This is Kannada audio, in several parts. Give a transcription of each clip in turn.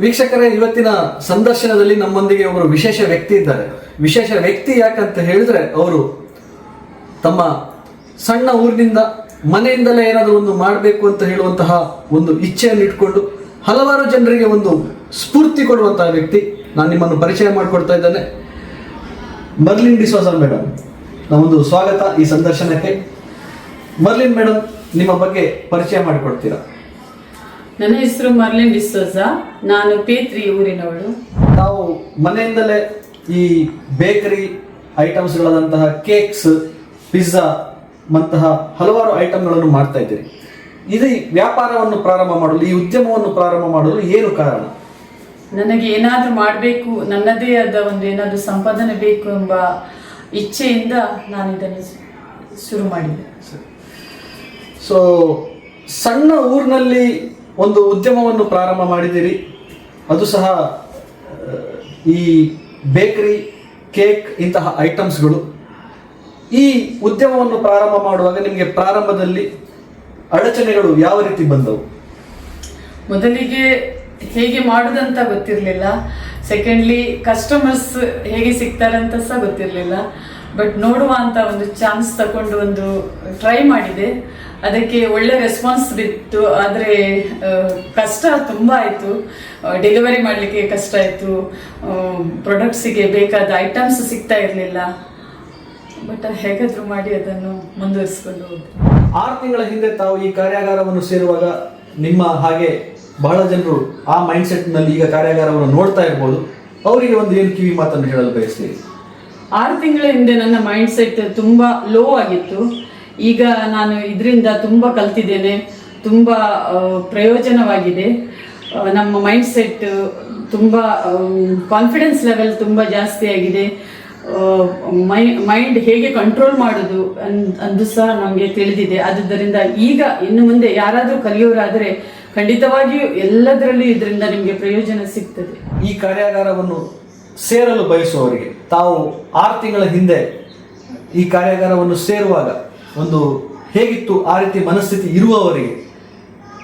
ವೀಕ್ಷಕರೇ, ಇವತ್ತಿನ ಸಂದರ್ಶನದಲ್ಲಿ ನಮ್ಮೊಂದಿಗೆ ಒಬ್ಬರು ವಿಶೇಷ ವ್ಯಕ್ತಿ ಇದ್ದಾರೆ. ವಿಶೇಷ ವ್ಯಕ್ತಿ ಯಾಕಂತ ಹೇಳಿದ್ರೆ ಅವರು ತಮ್ಮ ಸಣ್ಣ ಊರಿನಿಂದ ಮನೆಯಿಂದಲೇ ಏನಾದರೂ ಒಂದು ಮಾಡಬೇಕು ಅಂತ ಹೇಳುವಂತಹ ಒಂದು ಇಚ್ಛೆಯನ್ನು ಇಟ್ಕೊಂಡು ಹಲವಾರು ಜನರಿಗೆ ಒಂದು ಸ್ಫೂರ್ತಿ ಕೊಡುವಂತಹ ವ್ಯಕ್ತಿ ನಾನು ನಿಮ್ಮನ್ನು ಪರಿಚಯ ಮಾಡಿಕೊಡ್ತಾ ಇದ್ದೇನೆ. ಮರ್ಲಿನ್ ಡಿಸೋಜಾ ಮೇಡಮ್ ನಮ್ಮೊಂದು ಸ್ವಾಗತ ಈ ಸಂದರ್ಶನಕ್ಕೆ. ಮರ್ಲಿನ್ ಮೇಡಮ್ ನಿಮ್ಮ ಬಗ್ಗೆ ಪರಿಚಯ ಮಾಡಿಕೊಡ್ತೀರಾ? ನನ್ನ ಹೆಸರು ಮರ್ಲಿನ್ ಡಿಸೋಜ. ನಾನು ಪೇತ್ರಿ ಊರಿನವಳು. ನಾವು ಮನೆಯಿಂದಲೇ ಈ ಬೇಕರಿ ಐಟಮ್ಸ್ಗಳಾದಂತಹ ಕೇಕ್ಸ್ ಪಿಜ್ಜಾ ಮಂತಹ ಹಲವಾರು ಐಟಮ್ಗಳನ್ನು ಮಾಡ್ತಾ ಇದ್ದೀರಿ. ಇದು ಈ ವ್ಯಾಪಾರವನ್ನು ಪ್ರಾರಂಭ ಮಾಡಲು ಈ ಉದ್ಯಮವನ್ನು ಪ್ರಾರಂಭ ಮಾಡಲು ಏನು ಕಾರಣ? ನನಗೆ ಏನಾದರೂ ಮಾಡಬೇಕು ನನ್ನದೇ ಆದ ಒಂದು ಏನಾದರೂ ಸಂಪಾದನೆ ಬೇಕು ಎಂಬ ಇಚ್ಛೆಯಿಂದ ನಾನು ಇದನ್ನು ಶುರು ಮಾಡಿದೆ. ಸೊ ಸಣ್ಣ ಊರಿನಲ್ಲಿ ಒಂದು ಉದ್ಯಮವನ್ನು ಪ್ರಾರಂಭ ಮಾಡಿದ್ದೀರಿ. ಅದು ಸಹ ಈ ಬೇಕರಿ, ಕೇಕ್ ಇಂತಹ ಐಟಮ್ಸ್ಗಳು. ಈ ಉದ್ಯಮವನ್ನು ಪ್ರಾರಂಭ ಮಾಡುವಾಗ ನಿಮಗೆ ಪ್ರಾರಂಭದಲ್ಲಿ ಅಡಚಣೆಗಳು ಯಾವ ರೀತಿ ಬಂದವು? ಮೊದಲಿಗೆ ಹೇಗೆ ಮಾಡುದಂತ ಗೊತ್ತಿರಲಿಲ್ಲ. ಸೆಕೆಂಡ್ಲಿ ಕಸ್ಟಮರ್ಸ್ ಹೇಗೆ ಸಿಗ್ತಾರೆ ಅಂತ ಸಹ ಗೊತ್ತಿರಲಿಲ್ಲ. ಬಟ್ ನೋಡುವ ಅಂತ ಒಂದು ಚಾನ್ಸ್ ತಗೊಂಡು ಒಂದು ಟ್ರೈ ಮಾಡಿದೆ. ಅದಕ್ಕೆ ಒಳ್ಳೆ ರೆಸ್ಪಾನ್ಸ್ ಬಿತ್ತು. ಆದರೆ ಕಷ್ಟ ತುಂಬ ಆಯಿತು. ಡೆಲಿವರಿ ಮಾಡಲಿಕ್ಕೆ ಕಷ್ಟ ಆಯಿತು. ಪ್ರಾಡಕ್ಟ್ಸಿಗೆ ಬೇಕಾದ ಐಟಮ್ಸ್ ಸಿಗ್ತಾ ಇರಲಿಲ್ಲ. ಬಟ್ ಹೇಗಾದರೂ ಮಾಡಿ ಅದನ್ನು ಮುಂದುವರಿಸಿಕೊಂಡು ಹೋದೆ ಆರು ತಿಂಗಳ ಹಿಂದೆ ತಾವು ಈ ಕಾರ್ಯಾಗಾರವನ್ನು ಸೇರುವಾಗ ನಿಮ್ಮ ಹಾಗೆ ಬಹಳ ಜನರು ಆ ಮೈಂಡ್ಸೆಟ್ನಲ್ಲಿ ನಲ್ಲಿ ಈಗ ಕಾರ್ಯಾಗಾರವನ್ನು ನೋಡ್ತಾ ಇರ್ಬೋದು. ಅವರಿಗೆ ಒಂದು ಏನು ಕಿವಿ ಮಾತನ್ನು ಹೇಳಲು ಬಯಸ್ತೀವಿ ಆರು ತಿಂಗಳ ಹಿಂದೆ ನನ್ನ ಮೈಂಡ್ಸೆಟ್ ತುಂಬಾ ಲೋ ಆಗಿತ್ತು. ಈಗ ನಾನು ಇದರಿಂದ ತುಂಬ ಕಲ್ತಿದ್ದೇನೆ, ತುಂಬ ಪ್ರಯೋಜನವಾಗಿದೆ. ನಮ್ಮ ಮೈಂಡ್ ಸೆಟ್ ತುಂಬ ಕಾನ್ಫಿಡೆನ್ಸ್ ಲೆವೆಲ್ ತುಂಬ ಜಾಸ್ತಿ ಆಗಿದೆ. ಮೈ ಮೈಂಡ್ ಹೇಗೆ ಕಂಟ್ರೋಲ್ ಮಾಡೋದು ಅದು ಸಹ ನಮಗೆ ತಿಳಿದಿದೆ. ಆದುದರಿಂದ ಈಗ ಇನ್ನು ಮುಂದೆ ಯಾರಾದರೂ ಕಲಿಯೋರಾದರೆ ಖಂಡಿತವಾಗಿಯೂ ಎಲ್ಲದರಲ್ಲೂ ಇದರಿಂದ ನಿಮಗೆ ಪ್ರಯೋಜನ ಸಿಗ್ತದೆ. ಈ ಕಾರ್ಯಾಗಾರವನ್ನು ಸೇರಲು ಬಯಸುವವರಿಗೆ ತಾವು ಆರು ತಿಂಗಳ ಹಿಂದೆ ಈ ಕಾರ್ಯಾಗಾರವನ್ನು ಸೇರುವಾಗ ಒಂದು ಹೇಗಿತ್ತು ಆ ರೀತಿ ಮನಸ್ಥಿತಿ ಇರುವವರಿಗೆ?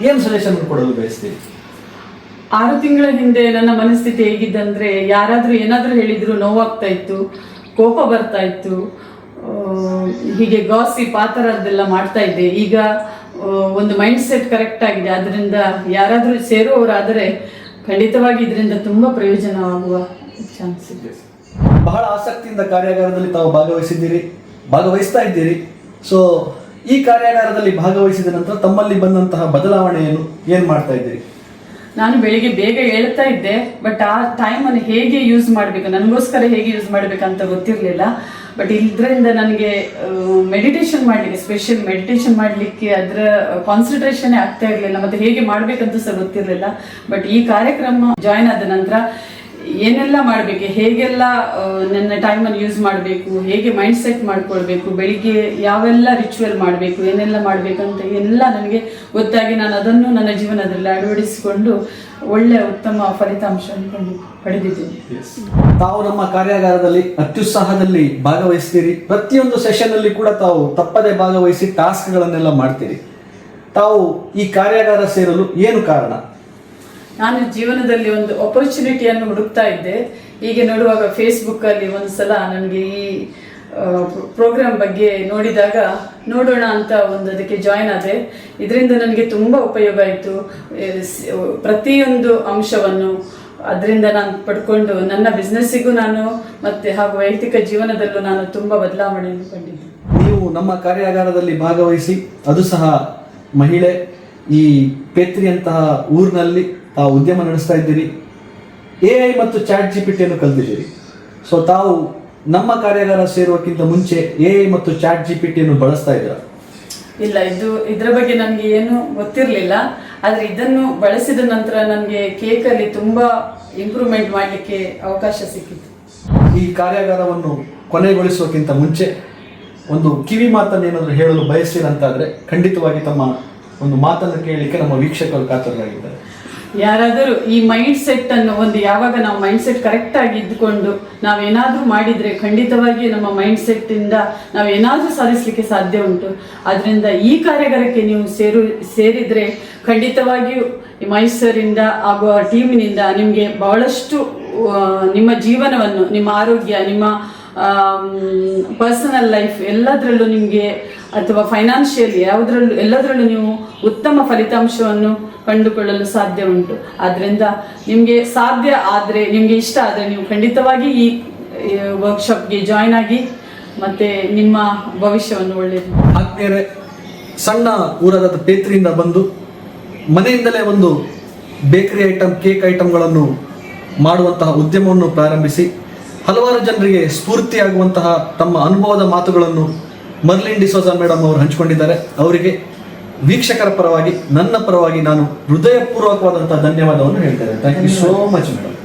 ಏನು ಸಜೆಷನ್ ಕೊಡಲು ಬಯಸ್ತೀವಿ ಆರು ತಿಂಗಳ ಹಿಂದೆ ನನ್ನ ಮನಸ್ಥಿತಿ ಹೇಗಿದ್ದಂದ್ರೆ ಯಾರಾದರೂ ಏನಾದರೂ ಹೇಳಿದ್ರು ನೋವಾಗ್ತಾ ಇತ್ತು ಕೋಪ ಬರ್ತಾ ಇತ್ತು ಆ, ಹೀಗೆ ಗಾಸಿ ಥರದ್ದೆಲ್ಲ ಮಾಡ್ತಾ ಇದ್ದೆ. ಈಗ ಒಂದು ಮೈಂಡ್ ಸೆಟ್ ಕರೆಕ್ಟ್ ಆಗಿದೆ. ಅದರಿಂದ ಯಾರಾದರೂ ಸೇರುವವರಾದರೆ ಖಂಡಿತವಾಗಿ ಇದರಿಂದ ತುಂಬಾ ಪ್ರಯೋಜನವಾಗುವ ಚಾನ್ಸ್ ಇದೆ. ಬಹಳ ಆಸಕ್ತಿಯಿಂದ ಕಾರ್ಯಾಗಾರದಲ್ಲಿ ತಾವು ಭಾಗವಹಿಸಿದ್ದೀರಿ ಭಾಗವಹಿಸ್ತಾ ಇದ್ದೀರಿ. ಸೊ ಈ ಕಾರ್ಯಾಗಾರದಲ್ಲಿ ಭಾಗವಹಿಸಿದ ನಂತರ ತಮ್ಮಲ್ಲಿ ಬಂದಂತಹ ಬದಲಾವಣೆಯನ್ನು ಏನ್ ಮಾಡ್ತಾ ಇದ್ದೀರಿ? ನಾನು ಬೆಳಿಗ್ಗೆ ಬೇಗ ಹೇಳ್ತಾ ಇದ್ದೆ ಬಟ್ ಆ ಟೈಮನ್ನು ಹೇಗೆ ಯೂಸ್ ಮಾಡಬೇಕು, ನನಗೋಸ್ಕರ ಹೇಗೆ ಯೂಸ್ ಮಾಡಬೇಕಂತ ಗೊತ್ತಿರಲಿಲ್ಲ. ಬಟ್ ಇದರಿಂದ ನನಗೆ ಮೆಡಿಟೇಷನ್ ಮಾಡಲಿಕ್ಕೆ ಸ್ಪೆಷಲ್ ಮೆಡಿಟೇಷನ್ ಮಾಡಲಿಕ್ಕೆ ಅದರ ಕಾನ್ಸಂಟ್ರೇಷನ್ ಆಗ್ತಾ ಇರಲಿಲ್ಲ, ಮತ್ತೆ ಹೇಗೆ ಮಾಡಬೇಕಂತ ಸಹ ಗೊತ್ತಿರಲಿಲ್ಲ. ಬಟ್ ಈ ಕಾರ್ಯಕ್ರಮ ಜಾಯ್ನ್ ಆದ ನಂತರ ಏನೆಲ್ಲ ಮಾಡಬೇಕು? ಹೇಗೆಲ್ಲ ನನ್ನ ಟೈಮನ್ನು ಯೂಸ್ ಮಾಡಬೇಕು? ಹೇಗೆ ಮೈಂಡ್ ಸೆಟ್ ಮಾಡ್ಕೊಳ್ಬೇಕು? ಬೆಳಿಗ್ಗೆ ಯಾವೆಲ್ಲ ರಿಚುವಲ್ ಮಾಡಬೇಕು? ಏನೆಲ್ಲ ಮಾಡಬೇಕಂತ ಎಲ್ಲ ನನಗೆ ಗೊತ್ತಾಗಿ ನಾನು ಅದನ್ನು ನನ್ನ ಜೀವನದಲ್ಲಿ ಅಳವಡಿಸಿಕೊಂಡು ಒಳ್ಳೆಯ ಉತ್ತಮ ಫಲಿತಾಂಶವನ್ನು ಪಡೆದಿದ್ದೀನಿ. ತಾವು ನಮ್ಮ ಕಾರ್ಯಾಗಾರದಲ್ಲಿ ಅತ್ಯುತ್ಸಾಹದಲ್ಲಿ ಭಾಗವಹಿಸ್ತೀರಿ. ಪ್ರತಿಯೊಂದು ಸೆಷನ್ ಅಲ್ಲಿ ಕೂಡ ತಾವು ತಪ್ಪದೆ ಭಾಗವಹಿಸಿ ಟಾಸ್ಕ್ಗಳನ್ನೆಲ್ಲ ಮಾಡ್ತೀರಿ. ತಾವು ಈ ಕಾರ್ಯಾಗಾರ ಸೇರಲು ಏನು ಕಾರಣ? ನಾನು ಜೀವನದಲ್ಲಿ ಒಂದು ಅಪರ್ಚುನಿಟಿಯನ್ನು ಹುಡುಕ್ತಾ ಇದ್ದೆ. ಹೀಗೆ ನೋಡುವಾಗ ಫೇಸ್ಬುಕ್ ಅಲ್ಲಿ ಒಂದ್ಸಲ ನನಗೆ ಈ ಪ್ರೋಗ್ರಾಮ್ ಬಗ್ಗೆ ನೋಡಿದಾಗ ನೋಡೋಣ ಅಂತ ಒಂದು ಅದಕ್ಕೆ ಜಾಯ್ನ್ ಆದೆ. ಇದರಿಂದ ನನಗೆ ತುಂಬ ಉಪಯೋಗ ಆಯಿತು. ಪ್ರತಿಯೊಂದು ಅಂಶವನ್ನು ಅದರಿಂದ ನಾನು ಪಡ್ಕೊಂಡು ನನ್ನ ಬಿಸ್ನೆಸ್ಸಿಗೂ ನಾನು ಮತ್ತೆ ಹಾಗೂ ವೈಯಕ್ತಿಕ ಜೀವನದಲ್ಲೂ ನಾನು ತುಂಬ ಬದಲಾವಣೆಯನ್ನು ಕಂಡಿದ್ದೆ. ನೀವು ನಮ್ಮ ಕಾರ್ಯಾಗಾರದಲ್ಲಿ ಭಾಗವಹಿಸಿ, ಅದು ಸಹ ಮಹಿಳೆ ಈ ಪೇತ್ರಿಯಂತಹ ಊರಿನಲ್ಲಿ ಉದ್ಯಮ ನಡೆಸ್ತಾ ಇದ್ದೀರಿ. ಎ ಐ ಮತ್ತು ಚಾಟ್ ಜಿ ಪಿ ಟಿಯನ್ನು ಕಲ್ತಿದ್ದೀರಿ. ಸೊ ತಾವು ನಮ್ಮ ಕಾರ್ಯಾಗಾರ ಸೇರುವಕ್ಕಿಂತ ಮುಂಚೆ ಎ ಐ ಮತ್ತು ಚಾಟ್ ಜಿ ಪಿ ಟಿಯನ್ನು ಬಳಸ್ತಾ ಇದ್ದೀರಾ? ಇಲ್ಲ ಇದು ಇದರ ಬಗ್ಗೆ ನನಗೆ ಏನು ಗೊತ್ತಿರಲಿಲ್ಲ. ಆದರೆ ಇದನ್ನು ಬಳಸಿದ ನಂತರ ನನಗೆ ಕೇಕಲ್ಲಿ ತುಂಬ ಇಂಪ್ರೂವ್ಮೆಂಟ್ ಮಾಡಲಿಕ್ಕೆ ಅವಕಾಶ ಸಿಕ್ಕಿತು ಈ ಕಾರ್ಯಾಗಾರವನ್ನು ಕೊನೆಗೊಳಿಸೋಕ್ಕಿಂತ ಮುಂಚೆ ಒಂದು ಕಿವಿ ಮಾತನ್ನು ಏನಾದರೂ ಹೇಳಲು ಬಯಸ್ತೀರಂತಾದ್ರೆ ಖಂಡಿತವಾಗಿ ತಮ್ಮ ಒಂದು ಮಾತನ್ನು ಕೇಳಲಿಕ್ಕೆ ನಮ್ಮ ವೀಕ್ಷಕರು ಕಾತರರಾಗಿದ್ದಾರೆ. ಯಾರಾದರೂ ಈ ಮೈಂಡ್ ಸೆಟ್ ಅನ್ನು ಒಂದು ಯಾವಾಗ ನಾವು ಮೈಂಡ್ ಸೆಟ್ ಕರೆಕ್ಟ್ ಆಗಿ ಇದ್ದುಕೊಂಡು ನಾವೇನಾದ್ರೂ ಮಾಡಿದ್ರೆ ಖಂಡಿತವಾಗಿ ನಮ್ಮ ಮೈಂಡ್ ಸೆಟ್ ಇಂದ ನಾವು ಏನಾದರೂ ಸಾಧಿಸಲಿಕ್ಕೆ ಸಾಧ್ಯ ಉಂಟು. ಅದರಿಂದ ಈ ಕಾರ್ಯಾಗಾರಕ್ಕೆ ನೀವು ಸೇರು, ಸೇರಿದ್ರೆ ಖಂಡಿತವಾಗಿಯೂ ಮೈಸೂರಿಂದ ಆಗುವ ಟೀಮಿನಿಂದ ನಿಮಗೆ ಬಹಳಷ್ಟು ನಿಮ್ಮ ಜೀವನವನ್ನು, ನಿಮ್ಮ ಆರೋಗ್ಯ, ನಿಮ್ಮ ಪರ್ಸನಲ್ ಲೈಫ್ ಎಲ್ಲದರಲ್ಲೂ ನಿಮಗೆ ಅಥವಾ ಫೈನಾನ್ಷಿಯಲಿ ಯಾವುದರಲ್ಲೂ, ಎಲ್ಲದರಲ್ಲೂ ನೀವು ಉತ್ತಮ ಫಲಿತಾಂಶವನ್ನು ಕಂಡುಕೊಳ್ಳಲು ಸಾಧ್ಯ ಉಂಟು. ಆದ್ದರಿಂದ ನಿಮಗೆ ಸಾಧ್ಯ ಆದರೆ, ನಿಮಗೆ ಇಷ್ಟ ಆದರೆ ನೀವು ಖಂಡಿತವಾಗಿ ಈ ವರ್ಕ್ಶಾಪ್ಗೆ ಜಾಯ್ನ್ ಆಗಿ ಮತ್ತೆ ನಿಮ್ಮ ಭವಿಷ್ಯವನ್ನು ಒಳ್ಳೆಯದು ಆಗ್ನೇರೆ ಸಣ್ಣ ಊರಾದ ಪೇತ್ರಿಯಿಂದ ಬಂದು ಮನೆಯಿಂದಲೇ ಒಂದು ಬೇಕರಿ ಐಟಮ್ ಕೇಕ್ ಐಟಮ್ಗಳನ್ನು ಮಾಡುವಂತಹ ಉದ್ಯಮವನ್ನು ಪ್ರಾರಂಭಿಸಿ, ಹಲವಾರು ಜನರಿಗೆ ಸ್ಫೂರ್ತಿಯಾಗುವಂತಹ ತಮ್ಮ ಅನುಭವದ ಮಾತುಗಳನ್ನು ಮರ್ಲಿನ್ ಡಿಸೋಜಾ ಮೇಡಮ್ ಅವರು ಹಂಚಿಕೊಂಡಿದ್ದಾರೆ. ಅವರಿಗೆ ವೀಕ್ಷಕರ ಪರವಾಗಿ ನನ್ನ ಪರವಾಗಿ ನಾನು ಹೃದಯಪೂರ್ವಕವಾದಂತಹ ಧನ್ಯವಾದವನ್ನು ಹೇಳ್ತೇನೆ thank you so much madam